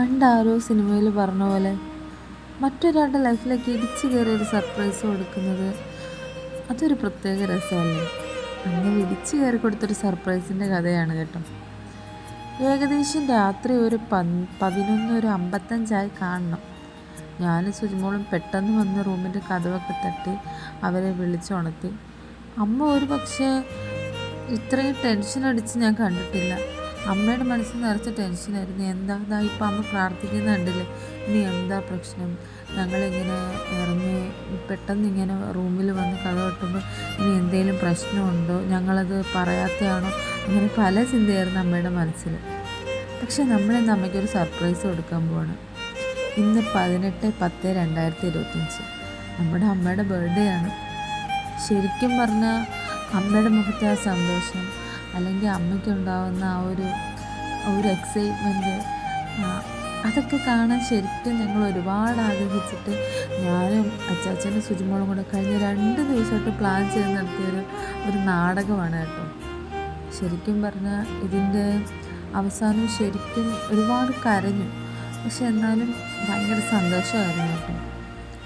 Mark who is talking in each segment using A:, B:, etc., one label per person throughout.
A: പണ്ടാരോ സിനിമയിൽ പറഞ്ഞ പോലെ മറ്റൊരാളുടെ ലൈഫിലേക്ക് ഇടിച്ചു കയറി ഒരു സർപ്രൈസ് കൊടുക്കുന്നത് അതൊരു പ്രത്യേക രസമല്ലേ? അങ്ങനെ ഇടിച്ചു കയറി കൊടുത്തൊരു സർപ്രൈസിന്റെ കഥയാണ് കേട്ടോ. ഏകദേശം രാത്രി ഒരു പന് പതിനൊന്ന് ഒരു അമ്പത്തഞ്ചായി കാണണം. ഞാനും സുജിമോളും പെട്ടെന്ന് വന്ന് റൂമിന്റെ കഥവൊക്കെ തട്ടി അവരെ വിളിച്ചുണർത്തി അമ്മ ഒരു പക്ഷേ ഇത്രയും ടെൻഷൻ അടിച്ച് ഞാൻ കണ്ടിട്ടില്ല. അമ്മയുടെ മനസ്സിൽ നിറച്ച ടെൻഷനായിരുന്നു എന്താ ഇതാ ഇപ്പം അമ്മ പ്രാർത്ഥിക്കുന്നുണ്ടല്ലേ ഇനി എന്താ പ്രശ്നം? ഞങ്ങളിങ്ങനെ ഇറങ്ങി പെട്ടെന്ന് ഇങ്ങനെ റൂമിൽ വന്ന് കഥ കെട്ടുമ്പോൾ ഇനി എന്തെങ്കിലും പ്രശ്നമുണ്ടോ? ഞങ്ങളത് പറയാത്തയാണോ അങ്ങനെ പല ചിന്തയായിരുന്നു അമ്മയുടെ മനസ്സിൽ പക്ഷെ നമ്മളിന്ന് അമ്മയ്ക്കൊരു സർപ്രൈസ് കൊടുക്കാൻ പോവാണ്. ഇന്ന് പതിനെട്ട് പത്ത് രണ്ടായിരത്തി ഇരുപത്തഞ്ച് നമ്മുടെ അമ്മയുടെ ബർത്ത്ഡേ ആണ്. ശരിക്കും പറഞ്ഞാൽ അമ്മയുടെ മുഖത്തെ ആ സന്തോഷം അല്ലെങ്കിൽ അമ്മയ്ക്ക് ഉണ്ടാകുന്ന ആ ഒരു ഒരു എക്സൈറ്റ്മെന്റ് അതൊക്കെ കാണാൻ ശരിക്കും ഞങ്ങൾ ഒരുപാട് ആഗ്രഹിച്ചിട്ട് ഞാനും അച്ചാച്ചനും സുജിമോളും കൂടെ കഴിഞ്ഞ രണ്ട് ദിവസമായിട്ട് പ്ലാൻ ചെയ്ത് നടത്തിയൊരു ഒരു നാടകമാണ് കേട്ടോ. ശരിക്കും പറഞ്ഞാൽ ഇതിന്റെ അവസാനം ശരിക്കും ഒരുപാട് കരഞ്ഞു. പക്ഷെ എന്നാലും ഭയങ്കര സന്തോഷമായിരുന്നു കേട്ടോ.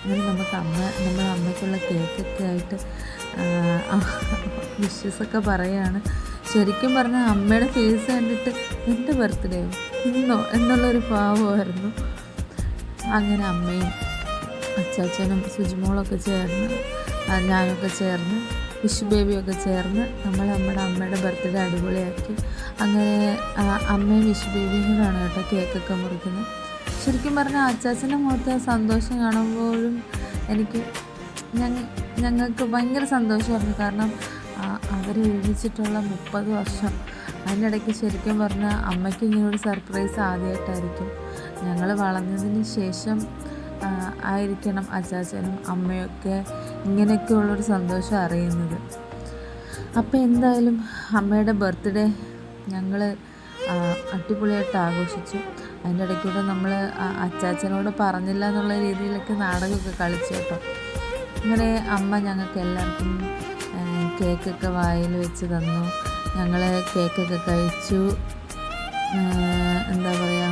A: അങ്ങനെ നമുക്ക് അമ്മ നമ്മുടെ അമ്മയ്ക്കുള്ള കേക്കൊക്കെ ആയിട്ട് വിഷസൊക്കെ പറയുകയാണ് ശരിക്കും പറഞ്ഞാൽ അമ്മയുടെ ഫേസ് കണ്ടിട്ട് എന്റെ ബർത്ത്ഡേ ഇന്നോ? എന്നുള്ളൊരു ഭാവമായിരുന്നു. അങ്ങനെ അമ്മയും അച്ചാച്ചനും സുജിമോളൊക്കെ ചേർന്ന് ഞാനൊക്കെ ചേർന്ന് വിഷു ബേബിയൊക്കെ ചേർന്ന് നമ്മൾ നമ്മുടെ അമ്മയുടെ ബർത്ത്ഡേ അടിപൊളിയാക്കി. അങ്ങനെ അമ്മയും വിഷു ബേബിയും കൂടാണ് കേട്ടോ കേക്കൊക്കെ മുറിക്കുന്നത്. ശരിക്കും പറഞ്ഞാൽ അച്ചാച്ചന്റെ മുഖത്ത് ആ സന്തോഷം കാണുമ്പോഴും എനിക്ക് ഞങ്ങ ഞങ്ങൾക്ക് ഭയങ്കര സന്തോഷമായിരുന്നു. കാരണം അവർ ഒരുമിച്ചിട്ടുള്ള മുപ്പത് വർഷം. അതിനിടയ്ക്ക് ശരിക്കും പറഞ്ഞാൽ അമ്മയ്ക്ക് ഇങ്ങനൊരു സർപ്രൈസ് ആദ്യമായിട്ടായിരിക്കും ഞങ്ങൾ വളർന്നതിന് ശേഷം ആയിരിക്കണം അച്ചാച്ചനും അമ്മയൊക്കെ ഇങ്ങനെയൊക്കെയുള്ളൊരു സന്തോഷം അറിയുന്നത്. അപ്പോൾ എന്തായാലും അമ്മയുടെ ബർത്ത്ഡേ ഞങ്ങൾ അടിപൊളിയായിട്ട് ആഘോഷിച്ചു. അതിന്റെ ഇടയ്ക്കൂടെ നമ്മൾ അച്ചാച്ചനോട് പറഞ്ഞില്ല എന്നുള്ള രീതിയിലൊക്കെ നാടകമൊക്കെ കളിച്ചു കേട്ടോ. അങ്ങനെ അമ്മ ഞങ്ങൾക്ക് എല്ലാവർക്കും കേക്കൊക്കെ വായിൽ വെച്ച് തന്നു. ഞങ്ങൾ കേക്കൊക്കെ കഴിച്ചു. എന്താ പറയുക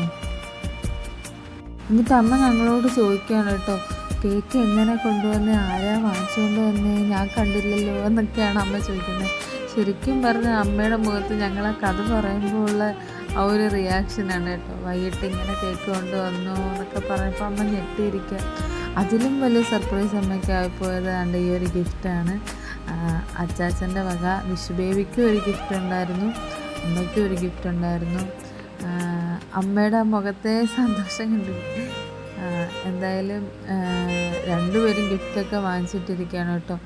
A: എന്നിട്ട് അമ്മ ഞങ്ങളോട് ചോദിക്കുകയാണ് കേട്ടോ കേക്ക് എങ്ങനെ കൊണ്ടുവന്ന്? ആരാ വാങ്ങിച്ചുകൊണ്ട് വന്നേ? ഞാൻ കണ്ടില്ലല്ലോ എന്നൊക്കെയാണ് അമ്മ ചോദിക്കുന്നത്. ശരിക്കും പറഞ്ഞ അമ്മയുടെ മുഖത്ത് ഞങ്ങൾ ആ കഥ പറയുമ്പോൾ ഉള്ള ആ ഒരു റിയാക്ഷനാണ് കേട്ടോ. വൈകിട്ട് ഇങ്ങനെ കേക്ക് കൊണ്ടുവന്നു എന്നൊക്കെ പറഞ്ഞപ്പോൾ അമ്മ ഞെട്ടിയിരിക്കുക. അതിലും വലിയ സർപ്രൈസ് അമ്മയ്ക്ക് ആയിപ്പോയത് കണ്ട് ഈ ഒരു ഗിഫ്റ്റാണ് അച്ചാച്ചന്റെ വക വിഷു ഒരു ഗിഫ്റ്റ് ഉണ്ടായിരുന്നു അമ്മയ്ക്കും ഒരു ഗിഫ്റ്റ് ഉണ്ടായിരുന്നു. അമ്മയുടെ മുഖത്തെ സന്തോഷം കണ്ടു. എന്തായാലും രണ്ടുപേരും ഗിഫ്റ്റൊക്കെ വാങ്ങിച്ചിട്ടിരിക്കുകയാണ് കേട്ടോ.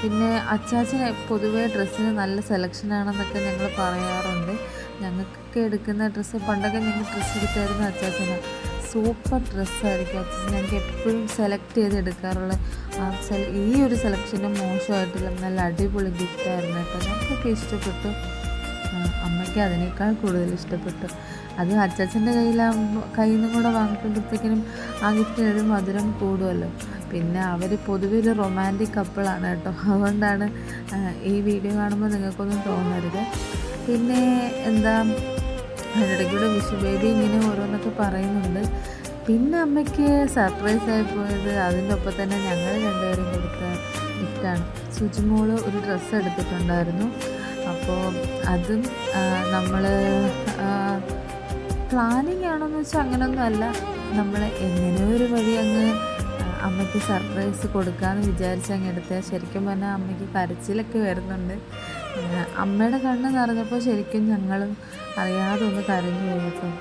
A: പിന്നെ അച്ചാച്ചന് പൊതുവേ ഡ്രസ്സിന് നല്ല സെലക്ഷനാണെന്നൊക്കെ ഞങ്ങൾ പറയാറുണ്ട്. ഞങ്ങൾക്കൊക്കെ എടുക്കുന്ന ഡ്രസ്സ് പണ്ടൊക്കെ ഞങ്ങൾ ഡ്രസ്സ് എടുത്തായിരുന്നു അച്ചാച്ചന്. സൂപ്പർ ഡ്രസ്സായിരിക്കും. അച്ഛൻ ഞങ്ങൾക്ക് എപ്പോഴും സെലക്ട് ചെയ്ത് എടുക്കാറുള്ള ആ സെ ഈ ഒരു സെലക്ഷനും മോശമായിട്ടില്ല നല്ല അടിപൊളി ഗിഫ്റ്റായിരുന്നു കേട്ടോ. ഞങ്ങൾക്കൊക്കെ ഇഷ്ടപ്പെട്ടു. അമ്മയ്ക്ക് അതിനേക്കാൾ കൂടുതൽ ഇഷ്ടപ്പെട്ടു. അത് അച്ചാച്ചന്റെ കയ്യിലാകുമ്പോൾ കയ്യിൽ നിന്നും കൂടെ വാങ്ങിക്കുമ്പോഴത്തേക്കിനും ആ ഗിഫ്റ്റിന് ഒരു മധുരം കൂടുമല്ലോ. പിന്നെ അവർ പൊതുവെ ഒരു റൊമാന്റിക് കപ്പിളാണ് കേട്ടോ. അതുകൊണ്ടാണ് ഈ വീഡിയോ കാണുമ്പോൾ നിങ്ങൾക്കൊന്നും തോന്നരുത്. പിന്നെ എന്താ അതിനിടയ്ക്കൂടെ വിഷു ബേബി ഇങ്ങനെ ഓരോന്നൊക്കെ പറയുന്നുണ്ട്. പിന്നെ അമ്മയ്ക്ക് സർപ്രൈസ് ആയി പോയത് അതിന്റെ ഒപ്പം തന്നെ ഞങ്ങൾ രണ്ടുപേരും കൊടുത്ത ഗിഫ്റ്റാണ് സുജിമോൾ ഒരു ഡ്രസ്സ് എടുത്തിട്ടുണ്ടായിരുന്നു. അപ്പോൾ അതും നമ്മൾ പ്ലാനിങ് ആണോന്ന് വെച്ചാൽ അങ്ങനെയൊന്നും അല്ല. നമ്മൾ എങ്ങനെയോ ഒരു വഴി അങ്ങ് അമ്മയ്ക്ക് സർപ്രൈസ് കൊടുക്കാമെന്ന് വിചാരിച്ച് അങ്ങ് എടുത്തത് ശരിക്കും പറഞ്ഞാൽ അമ്മയ്ക്ക് കരച്ചിലൊക്കെ വരുന്നുണ്ട്. അമ്മയുടെ കണ്ണ് നിറഞ്ഞപ്പോൾ ശരിക്കും ഞങ്ങളും അറിയാതെ ഒന്ന് കരഞ്ഞു പോയപ്പോൾ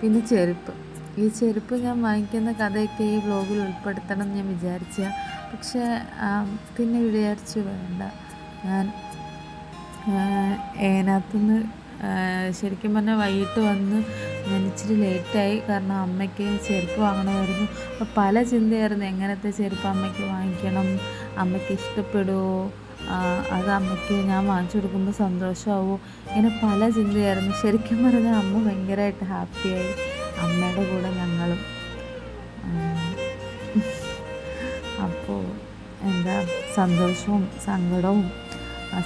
A: പിന്നെ ചെരുപ്പ്. ഈ ചെരുപ്പ് ഞാൻ വാങ്ങിക്കുന്ന കഥയൊക്കെ ഈ ബ്ലോഗിൽ ഉൾപ്പെടുത്തണം എന്ന് ഞാൻ വിചാരിച്ച. പക്ഷേ പിന്നെ വിചാരിച്ചു വേണ്ട. ഞാൻ ഏനകത്തുനിന്ന് ശരിക്കും പറഞ്ഞാൽ വൈകിട്ട് വന്ന് ഞാൻ ഇച്ചിരി ലേറ്റായി കാരണം അമ്മയ്ക്ക് ചെരുപ്പ് വാങ്ങണമായിരുന്നു. അപ്പോൾ പല ചിന്തയായിരുന്നു എങ്ങനത്തെ ചെരുപ്പ് അമ്മയ്ക്ക് വാങ്ങിക്കണം അമ്മയ്ക്ക് ഇഷ്ടപ്പെടുമോ അത് അമ്മയ്ക്ക് ഞാൻ വാങ്ങിച്ചു കൊടുക്കുമ്പോൾ സന്തോഷമാവും ഇങ്ങനെ പല ചിന്തയായിരുന്നു. ശരിക്കും പറഞ്ഞാൽ അമ്മ ഭയങ്കരമായിട്ട് ഹാപ്പിയായി. അമ്മയുടെ കൂടെ ഞങ്ങളും. അപ്പോൾ എന്താ സന്തോഷവും സങ്കടവും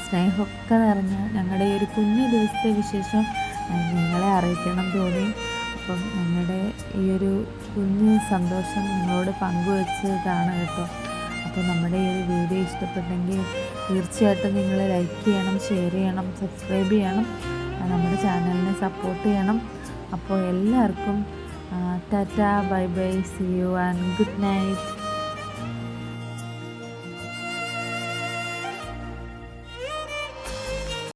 A: സ്നേഹമൊക്കെ നിറഞ്ഞ ഞങ്ങളുടെ ഈ ഒരു കുഞ്ഞു ദിവസത്തെ വിശേഷം നിങ്ങളെ അറിയിക്കണം തോന്നി. അപ്പം ഞങ്ങളുടെ ഈ ഒരു കുഞ്ഞു സന്തോഷം നിങ്ങളോട് പങ്കുവച്ചതാണ് കേട്ടോ. ഇഷ്ടപ്പെട്ടെങ്കിൽ തീർച്ചയായിട്ടും നിങ്ങൾ ലൈക്ക് ചെയ്യണം ഷെയർ ചെയ്യണം സബ്സ്ക്രൈബ് ചെയ്യണം നമ്മുടെ ചാനലിനെ സപ്പോർട്ട് ചെയ്യണം. അപ്പോൾ എല്ലാവർക്കും tata bye bye see you and good night